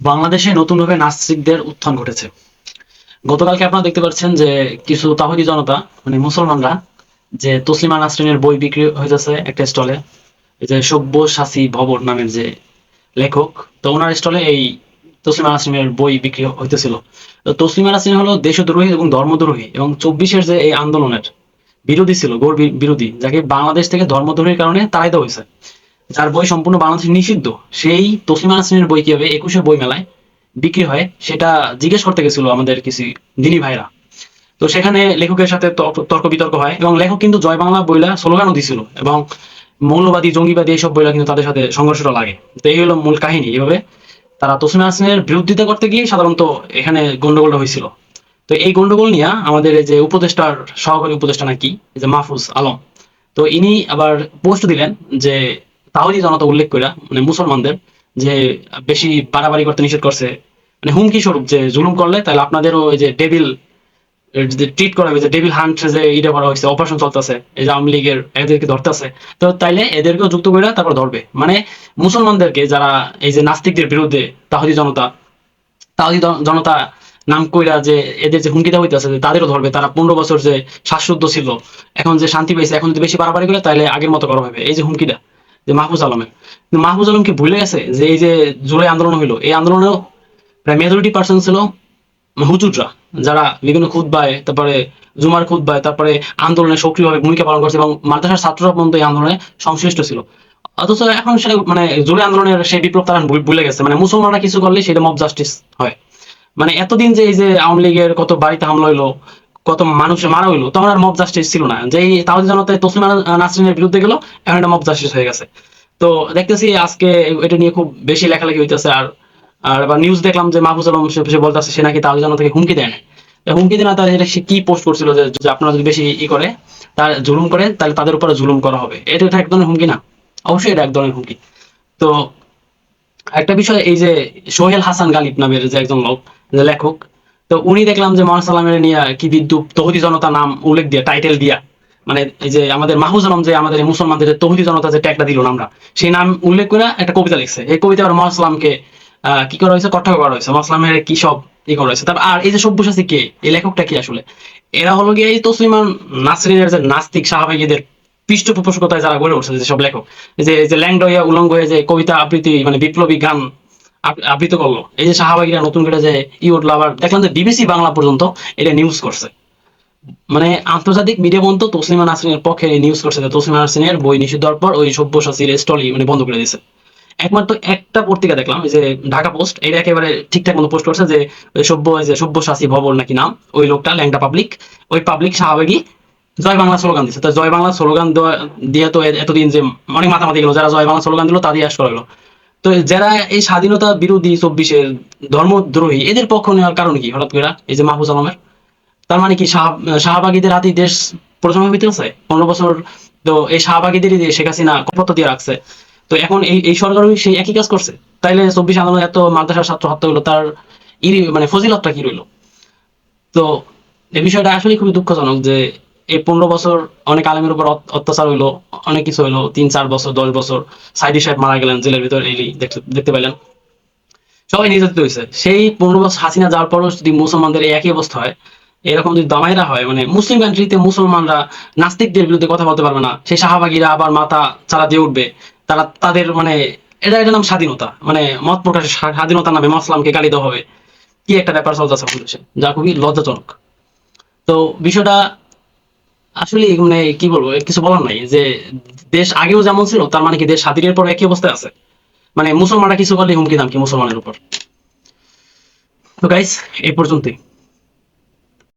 বাংলাদেশে নতুনভাবে নাস্তিকদের উত্থান ঘটেছে। গতকালকে আপনারা দেখতে পাচ্ছেন যে কিছু তাহিদি জনতা মানে মুসলমানরা, যে তসলিমা নাসরিনের বই বিক্রি হইতেছে একটা স্টলে যে সব্য শাসী ভবন নামের যে লেখক, তো ওনার স্টলে এই তসলিমা নাসরিনের বই বিক্রি হইতেছিল। তসলিমা নাসরিন হলো দেশদ্রোহী এবং ধর্মদ্রোহী এবং চব্বিশের যে এই আন্দোলনের বিরোধী ছিল গোর বিরোধী, যাকে বাংলাদেশ থেকে ধর্মদ্রোহীর কারণে তাড়াইতে হয়েছে। যার বই সম্পূর্ণ বাংলাদেশে নিষিদ্ধ। সেই তসলিমা নাসরিনের বই কীভাবে একুশে বই মেলায় বিক্রি হয়, সেটা জিজ্ঞেস করতে গেছিল আমাদের কিছু দিনী ভাইরা। তো সেখানে লেখকের সাথে তর্ক বিতর্ক হয় এবং লেখক কিন্তু জয় বাংলা বইলা স্লোগানও দিছিল এবং মৌলবাদী, জঙ্গিবাদী এইসব বইলা কিন্তু তাদের সাথে সংঘর্ষটা লাগে। তো এই হলো মূল কাহিনী। এভাবে তারা তসমি হাসিনের বিরোধিতা করতে গিয়ে সাধারণত এখানে গন্ডগোলটা হয়েছিল। তো এই গন্ডগোল নিয়ে আমাদের যে উপদেষ্টার সহকারী উপদেষ্টা নাকি যে মাহফুজ আলম, তো ইনি আবার পোস্ট দিলেন যে তাহলে জনতা উল্লেখ করে মানে মুসলমানদের, যে বেশি বাড়াবাড়ি করতে নিষেধ করছে। মানে হুমকি স্বরূপ যে জুলুম করলে তাহলে আপনাদেরও ওই যে ডেভিল ট্রিট করা হয়েছে ডেভিল হান্ট যে ইটা করা হয়েছে অপারেশন চলতেছে, এই যে আওয়ামী লীগের এদেরকে ধরতেছে, তো তাইলে এদেরকেও যুক্ত করে তারপর ধরবে। মানে মুসলমানদেরকে যারা এই যে নাস্তিকদের বিরুদ্ধে জনতা জনতা নাম কইরা যে এদের যে হইতেছে তাদেরও ধরবে, তারা পনেরো বছর যে শ্বাসরুদ্ধ ছিল, এখন যে শান্তি পেয়েছে এখন যদি বেশি বাড়াবাড়ি করে তাহলে আগের মতো করা হবে। এই যে হুমকিটা, যে মাহফুজ আলমের। মাহফুজ আলম কি ভুলে গেছে যে এই যে জুলাই আন্দোলন হইল, এই আন্দোলনেও প্রায় মেজরিটি পার্সেন্ট ছিল হুজুররা, যারা বিভিন্ন খুদ্বায় তারপরে জুমার খুদ্বায় তারপরে আন্দোলনে সক্রিয়ভাবে ভূমিকা পালন করছে এবং মাদ্রাসার ছাত্ররা পর্যন্ত এই আন্দোলনে সংশ্লিষ্ট ছিল। অথচ এখন সেটা মানে জুলাই আন্দোলনের সেই বিপ্লব তারা ভুলে গেছে। মানে মুসলমানরা কিছু করলে সেটা মব জাস্টিস হয়। মানে এতদিন যে এই যে আওয়ামী লীগের কত বাড়িতে হামলা হইল, কত মানুষ মারা হইল, তখন আর মব জাস্টিস ছিল না। যে তাহলে জনতায় তসলিমা নাসরিনের বিরুদ্ধে গেল, এখন এটা মব জাস্টিস হয়ে গেছে। তো দেখতেছি আজকে এটা নিয়ে খুব বেশি লেখালেখি হইতেছে আর আর এবার নিউজ দেখলাম যে মাহফুজ আলম সে বলতেছে সে নাকি তাহলে জনতাকে হুমকি দেয় না হুমকি দেয় না তাহলে সে কি পোস্ট করছিল যে আপনারা যদি বেশি ই করে তার জুলুম করে তাহলে তাদের উপরে জুলুম করা হবে। এটা এটা এক ধরনের হুমকি না। অবশ্যই এটা এক ধরনের হুমকি। তো একটা বিষয় এই যে সোহেল হাসান গালিব নামের যে একজন লোক লেখক তো উনি দেখলাম যে মহান সালামের নিয়ে কি বিদ্যুৎ তহুদি জনতা নাম উল্লেখ দিয়া টাইটেল দিয়া মানে এই যে আমাদের মাহুজ আলম যে আমাদের মুসলমানদের তহুদি জনতা যে ট্যাগটা দিল আমরা সেই নাম উল্লেখ করে একটা কবিতা লিখছে। এই কবিতা আবার মহান সালামকে আহ, কি করা হয়েছে? কটাক্ষ করা হয়েছে। মহান সালামের কি সব ই করা হয়েছে? তারপর আর এই যে সব্যসাচী কে, এই লেখকটা কি আসলে? এরা হলো গিয়ে এই তসলিমান নাসরিনের যে নাস্তিক সাহাবাগীদের পৃষ্ঠপোষকতায় যারা গড়ে উঠছে যেসব লেখক। যে যে ল্যাংডয়া উলঙ্গ হয়ে যে কবিতা আবৃত্তি মানে বিপ্লবী গান আবৃত করল। এই যে শাহবাগীরা নতুন করে যে ই উঠল আবার দেখলাম যে বিবিসি বাংলা পর্যন্ত এটা নিউজ করছে। মানে আন্তর্জাতিক মিডিয়া পর্যন্ত তসলিমা নাসরিনের পক্ষে নিউজ করছে যে তসলিমা নাসরিনের বই নিষিদ্ধ হওয়ার পর ওই সব্যসাচীর স্টলই মানে বন্ধ করে দিয়েছে। একমাত্র একটা পত্রিকা দেখলাম যে ঢাকা পোস্ট এটা একেবারে ঠিকঠাক মতো পোস্ট করছে যে সভ্য যে সব্যসাচী ভবন নাকি নাম, ওই লোকটা, ল্যাংটা পাবলিক ওই পাবলিক শাহবাগী, জয় বাংলা স্লোগান দিচ্ছে তো জয় বাংলা স্লোগান দিয়ে তো এতদিন যে অনেক মাথামাতি গেলো, যারা জয় বাংলা স্লোগান দিল তাদের আস করা তো যারা এই স্বাধীনতা বিরোধী চব্বিশের ধর্মদ্রোহী, এদের পক্ষ নেওয়ার কারণ কি, হঠাৎ করে? এই যে মাহফুজ আলমের? তার মানে কি, শাহ- শাহবাগীদের হাতেই দেশ প্রজন্ম আছে পনেরো বছর তো এই শাহবাগীদেরই শেখ হাসিনা কপত্র দিয়ে রাখছে। তো এখন এই এই সরকারও সেই একই কাজ করছে। তাইলে চব্বিশ আন্দোলন এত মাদ্রাসার ছাত্র হত্যা হলো তার ই মানে ফজিলতটা কি রইল? তো এই বিষয়টা আসলে খুবই দুঃখজনক যে এই পনেরো বছর অনেক আলেমের উপর অত্যাচার হইল, অনেক কিছু হইল, তিন, চার বছর, দশ বছর, সাইদি সাহেব মারা গেলেন, জেলের ভিতর এই দেখতে পেলেন সবাই নির্যাতিত হয়েছে সেই পনেরো বছর হাসিনা যাওয়ার পরও যদি মুসলমানদের একই অবস্থা হয়, এরকম যদি দামাইরা হয় মানে মুসলিম কান্ট্রিতে মুসলমানরা নাস্তিকদের বিরুদ্ধে কথা বলতে পারবে না, সেই শাহবাগীরা আবার মাথা চালা দিয়ে উঠবে। তারা তাদের মানে এটা এটা নাম স্বাধীনতা। মানে মত প্রকাশের স্বা- স্বাধীনতার নামে মসলামকে গালি দেওয়া হবে। কি একটা ব্যাপার চলতেছে দেশে, যা খুবই লজ্জাজনক। তো বিষয়টা আসলে মানে কি বলব, কিছু বলার নাই যে দেশ আগেও যেমন ছিল, তার মানে কি দেশ স্বাধীনের পর একই অবস্থায় আছে? মানে মুসলমানরা কিছু করলে হুমকি দাম কি মুসলমানের উপর? তো গাইস এই পর্যন্তই।